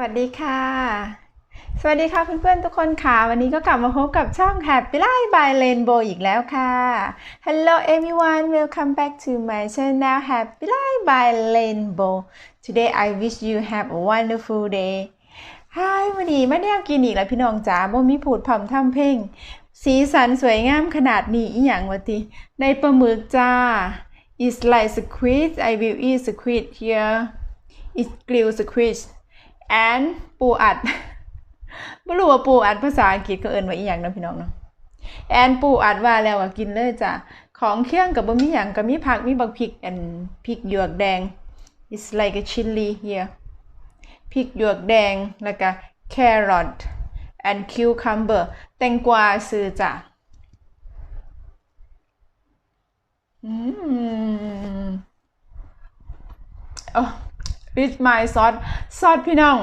วัสดีค่ะ สวัสดีค่ะเพื่อนๆทุกคนค่ะ วันนี้ก็กลับมาพบกับช่อง Happy Life by Rainbow อีกแล้วค่ะ Hello everyone welcome back to my channel Happy Life by Rainbow Today I wish you have a wonderful day Hi วันนี้มาแนวกินอีกแล้วพี่น้องจ๋าบ่มีผูดผ่ำทำเพลงสีสันสวยงามขนาดนี้อีหยังวะติในปลาหมึกจ้า It's like squid I will eat squid here It's grilled squid and ปูอัดไม่รู้ว่าปูอัดภาษาอังกฤษก็เอินว่าอีหยังนะพี่น้องเนาะแอนปูอัดว่าแล้วก็กินเลยจ้ะของเคี่ยงกับบ่มีหยังก็มีผักมีบักพริกอันพริกหยวกแดง it's like a chili here พริกหยวกแดงแล้วก็ carrot and cucumber แตงกวาซื้อจ้ะอืมโอ้ with my sauce ซอสพี่น้อง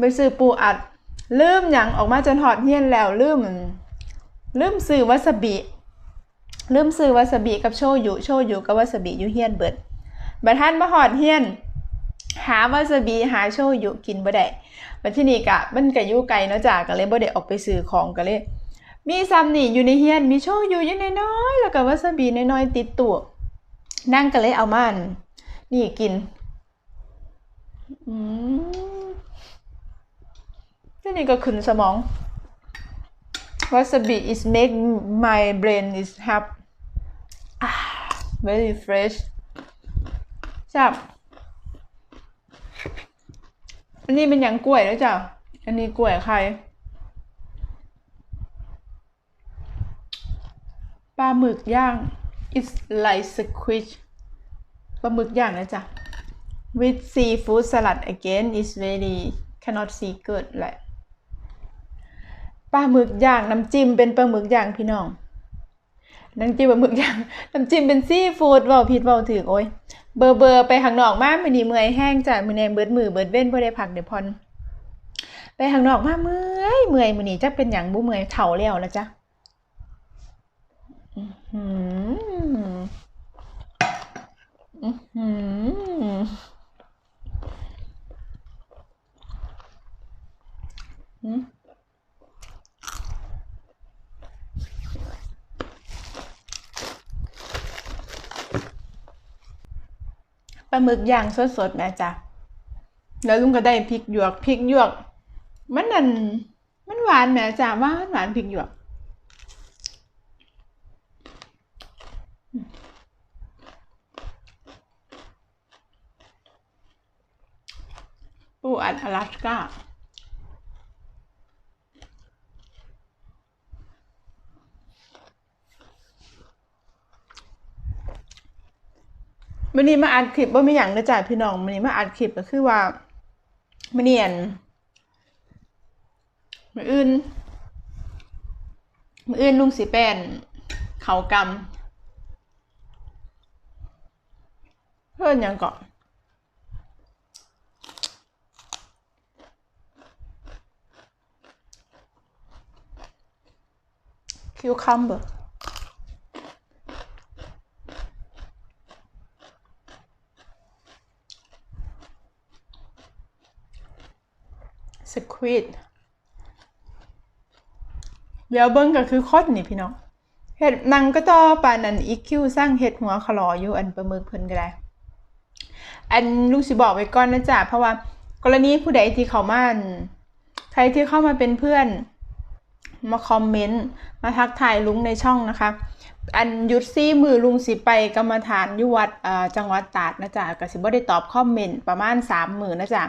ไปซื้อปูอัด ลืมอย่างออกมาจนหอดเฮียนแล้วลืมลืมซื้อวาซาบิลืมซื้อวาซาบิกับโชยุโชยุกับวาซาบิอยู่เฮียนเบิดบัดท่านมาหอดเฮียน หาวาซาบิหาโชยุกินบ่ได้บัดที่นี่กะมันก็อยู่ไกลเนาะจ้ะก็เลยบ่ได้ออกไปซื้อของก็เลยมีซัมนี่อยู่ในเฮียนมีโชยุอยู่น้อยๆแล้วก็วาซาบิน้อยๆติดตัวนั่งก็เลยเอามาอันนี่กิน อืมนี่ก็ขึ้นสมอง wasabi is make my brain is have ah, very fresh จับอันนี้เป็นอย่างกล้วยแล้วจ้ะอันนี้กล้วยใครปลาหมึกย่าง it's like squid ปลาหมึกย่างนะจ๊ะ with seafood salad again is very cannot see good แหละปลาหมึกย่างน้ำจิ้มเป็นปลาหมึกย่างพี่น้องน้ำจิ้มปลาหมึกย่างน้ำจิ้มเป็นซีฟู้ดเว่าผิดเว่าถือโอ้ยเบอร์เบอร์ไปข้างนอกมามื้อนี้เมื่อยแห้งจ้ะมื้อนี้เบิดมือเบิดเว้นบ่ได้พักเดี๋ยวพอนไปข้างนอกมาเมื่อยเมื่อยมือนี้จักเป็นหยังบ่เมื่อยเฒ่าแล้วนะจ๊ะอื้อหืออื้อหือ อืมปลา หมึกย่างสดๆแม่จ้ะแล้วลุงก็ได้พริกหยวกพริกหยวก มันนั่นมันหวานแม่จ้ะว่านหวานพริกหยวกอืมปูอัดอลาสก้า มันนี้มาอัดคลิปว่าไม่อย่างนะจ๊ะพี่น้องมันนี้มาอัดคลิปก็คือว่ามันเนียนมืออื่นมืออื่นลุงสีแป้นเขากำเพื่อนยังเกาะคิวคัมเบอร์ สค วิดเดี๋ยวเบิ้งก็คือคดนี่พี่น้องเห็ดนังก็ต่อปานันอีคิวสร้างเห็ดหัวขลออยู่อันประมึกเพิ่นก็ได้ อันลูกสิบอกไว้ก่อนนะจ๊ะเพราะว่ากรณีผู้ใดที่เขามาอั่นใครที่เข้ามาเป็นเพื่อนมาคอมเมนต์มาทักทายลุงในช่องนะคะ อันยุดซี่มือลุงสิไปกรรมฐานยุวัดจังหวัดตาดนะจ๊ะกสิบ่ได้ตอบคอมเมนต์ประมาณสามหมือนะจ๊ะ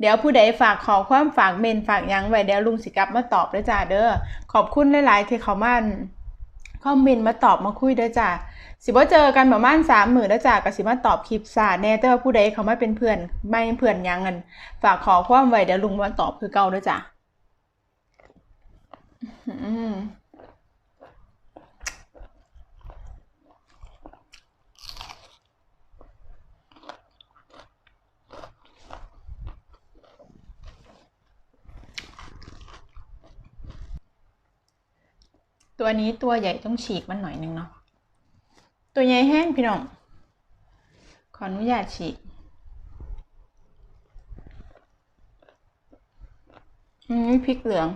เดี๋ยวผู้ใดฝากขอความฝากเมนฝากยังไว้เดี๋ยวลุงสิกลับมาตอบเด้อจ้าเด้อขอบคุณหลายๆที่เขามาคอมเมนต์มาตอบมาคุยเด้อจ้าสิบ่เจอกันประมาณสามหมื่นเด้อจ้าก็สิมาตอบคลิปซาแน่แต่ว่าผู้ใดเขามาเป็นเพื่อนไม่เพื่อนยังกันฝากขอความไว้เดี๋ยวลุงมาตอบคือเก่าเด้อจ้า ตัวนี้ตัวใหญ่ต้องฉีกมันหน่อยนึงเนาะ ตัวใหญ่แห้งพี่น้อง ขออนุญาตฉีก อืมพริกเหลือง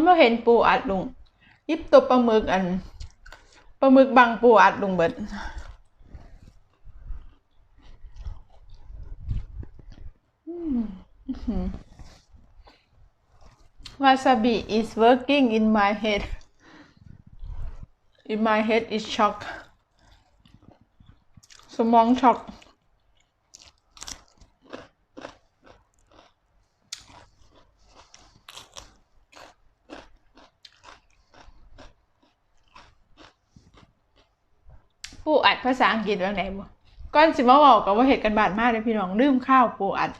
มันไม่เห็นปูอัดลุงยิบตัวปลาหมึกอันปลาหมึกบังปูอัดลุงเบิดอืมอื้อหือ Wasabi is working in my head in my head is shock สมองช็อก ปูอัดภาษาอังกฤษว่าไหนบ่ก้อนสิมาบอกกับว่าเหตุกันบาดมากเลยพี่น้องลืมข้าวปูอัด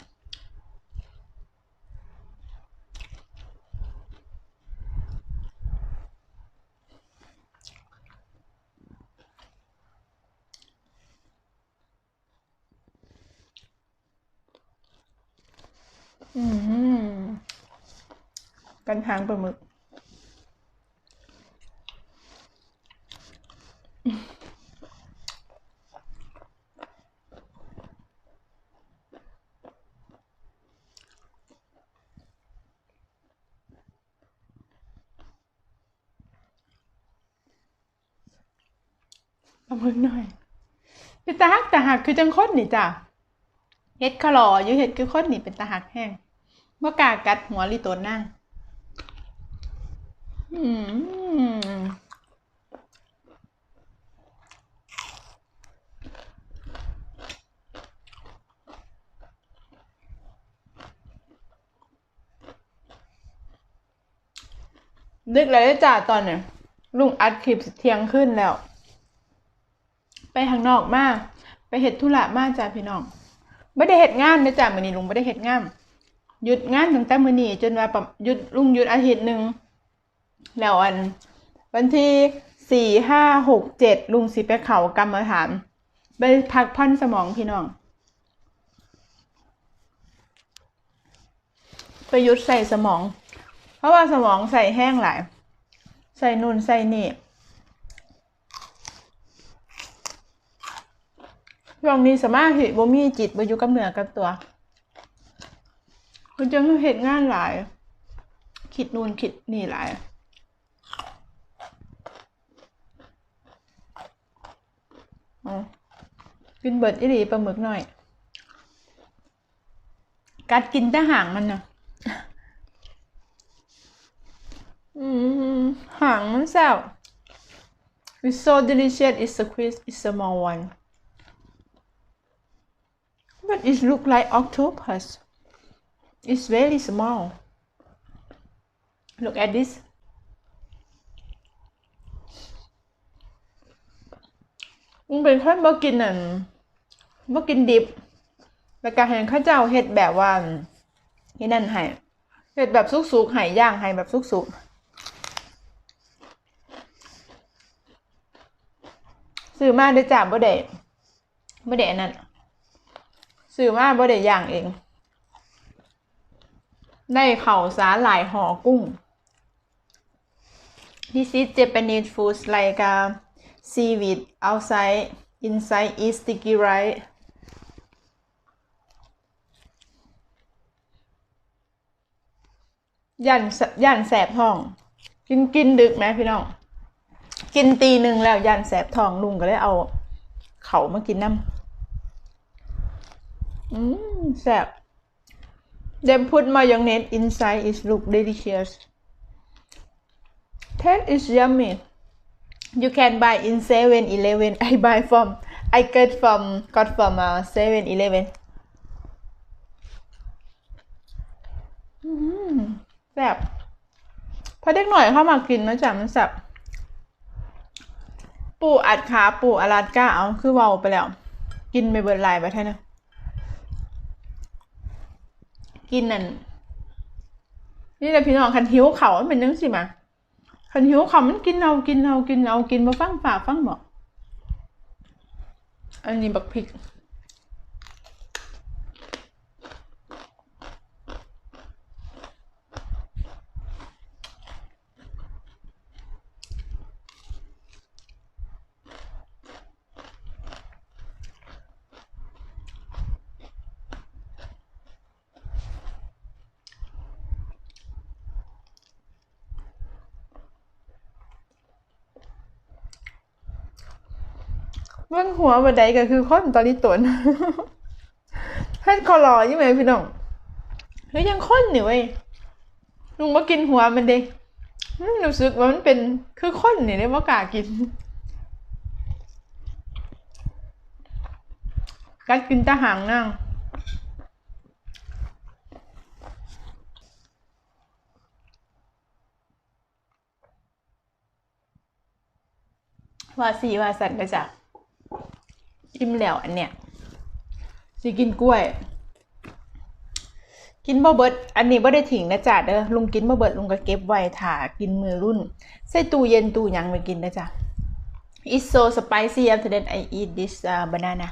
อืมกันทางปลาหมึก ปลาหมึกหน่อยเป็น ตาหักตาหักคือจังคดนี่จ้ะเฮ็ดขลออยู่เฮ็ดคือคดนี่เป็นตาหักแห้งเมื่อกากัดหัวลิโตนนั่งอืมดึกเลยจ้ะตอนเนี่ยลุงอัดคลิปเที่ยงขึ้นแล้ว ไปทางนอกมาไปเห็ดธุระมาจ้าพี่น้องไม่ได้เห็ดงานนะจ้ามือนี้ลุงไม่ได้เห็ดงานหยุดงานตั้งแต่มือนี้จนว่าหยุดลุงหยุดอาทิตย์หนึ่งแล้วอัน วันที่สี่ห้าหกเจ็ดลุงสิไปเขากรรมฐานไปพักผ่อนสมองพี่น้อง ไปหยุดใส่สมอง เพราะว่าสมองใส่แห้งหลาย ใส่นุ่นใส่นี่ ช่วงนี้สมาธิบ่มีจิตบ่อยู่กับเหนือกับตัวคุณจังเฮ็ดงานหลาย คิดนู่นคิดนี่หลายอ๋อกินเบิดอีหลีปลาหมึกหน่อย กัดกินแต่หางมันนะหางมันแซ่บ It's so delicious it's a quiz it's a small one it look like octopus. It's very small. Look at this. มันเป็นคนบ่กินนั่นบ่กินดิบแล้วก็ให้เข้าเจ้าเฮ็ดแบบว่าที่นั่นให้เฮ็ดแบบสุกๆให้ย่างให้แบบสุกๆซื้อมาได้จ้าบ่ได้บ่ได้อันนั้น ซื้อมาบ่ได้ย่างเอง ได้เข่าสาหลายห่อกุ้ง This is Japanese food like uh, seaweed outside inside is sticky rice ย่านย่านแสบท้อง กินกินดึกไหมพี่น้อง กินตีหนึ่งแล้วย่านแสบท้องลุงก็เลยเอา เขามากินน้ำ อืมแซ่บ Then put mayonnaise inside it look delicious Taste is yummy You can buy in 7-Eleven I buy from I get from got from uh, 7-Eleven อืมแซ่บพอเด็กหน่อยเข้ามากินนะจ๊ะมันแซ่บปูอัดขาปูอลาสก้าเอาคือเวาไปแล้ว กินไปเบิดลายไปแท่นะ กินนั่นนี่แหละพี่น้องคันหิวเขามันเป็นยังสิมาคันหิวเขามันกินเอากินเอากินเอากินมาฟังฝากฟังบอกอันนี้บักพริก เบื้องหัวบันไดก็คือคนตอนนี้ตนเฮ็ดคอรอยังไงพี่น้องเฮ้ยยังคนนี่เว้ยลุงมากินหัวมันเด้รู้สึกว่ามันเป็นคือคนเนี่เลยว่ากล้ากินกัดกินตะหางนั่งว่าสีว่าสันก็จะ อิ่มแล้วอันเนี้ยสิกินกล้วย กินบ่เบิด อันนี้บ่ได้ทิ้งนะจ๊ะเด้อลุงกินบ่เบิดลุงก็เก็บไว้ถ่ากินมือรุ่น ใส่ตู้เย็นตู้ยังไว้กินนะจ๊ะ It's so spicy after that I eat this uh, banana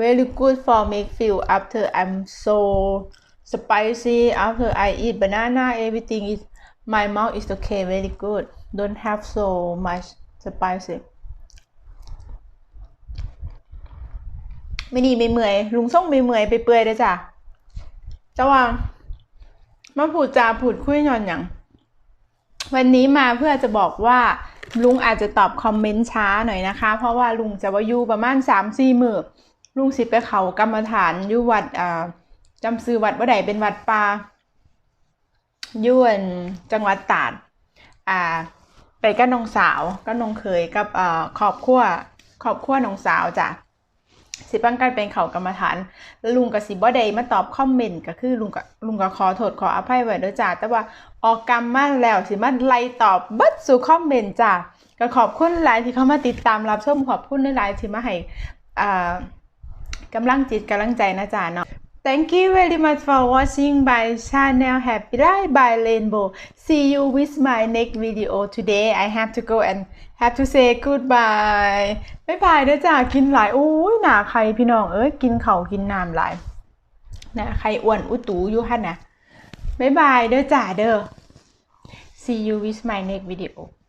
very good for make feel after I'm so spicy after I eat banana everything is my mouth is okay very good don't have so much spicy ไม่ดีไม่เมื่อยลุงส่งไม่เมื่อยไปเปื่อยเลยจ้ะเจ้าว่ามาพูดจาพูดคุยหย่อนอย่าง วันนี้มาเพื่อจะบอกว่าลุงอาจจะตอบคอมเมนต์ช้าหน่อยนะคะ เพราะว่าลุงจะว่าอยู่ประมาณสามสี่มือลุงสิไปเขากรรมฐานอยู่วัดอ่าจำซื้อวัดว่าใดเป็นวัดป่าอยวนจังหวัดตราดอ่า ไปกับน้องสาวก็น้องเคยกับอ่าครอบครัวครอบครัวน้องสาวจ้ะ สิปังกันเป็นเขากรรมฐานแล้วลุงกับสิบ่ได้มาตอบคอมเมนต์ก็คือลุงก็ลุงก็ขอโทษขออภัยไว้ด้วยจ้าแต่ว่าออกกรรมมาแล้วสิมาไล่ตอบบัดสู่คอมเมนต์จ้าก็ขอบคุณหลายที่เข้ามาติดตามรับชมขอบคุณหลายที่มาให้อ่ากำลังจิตกำลังใจนะจ๊ะเนาะ Thank you very much for watching my channel Happy Life by Rainbow. See you with my next video today. I have to go and have to say goodbye. บ๊ายบายเด้อจ้ากินหลายโอ้ยหนาใครพี่น้องเอ้ยกินเขากินน้ำหลายหนาใครอ้วนอุตูอยู่หั่นนะบ๊ายบายเด้อจ้าเด้อ See you with my next video.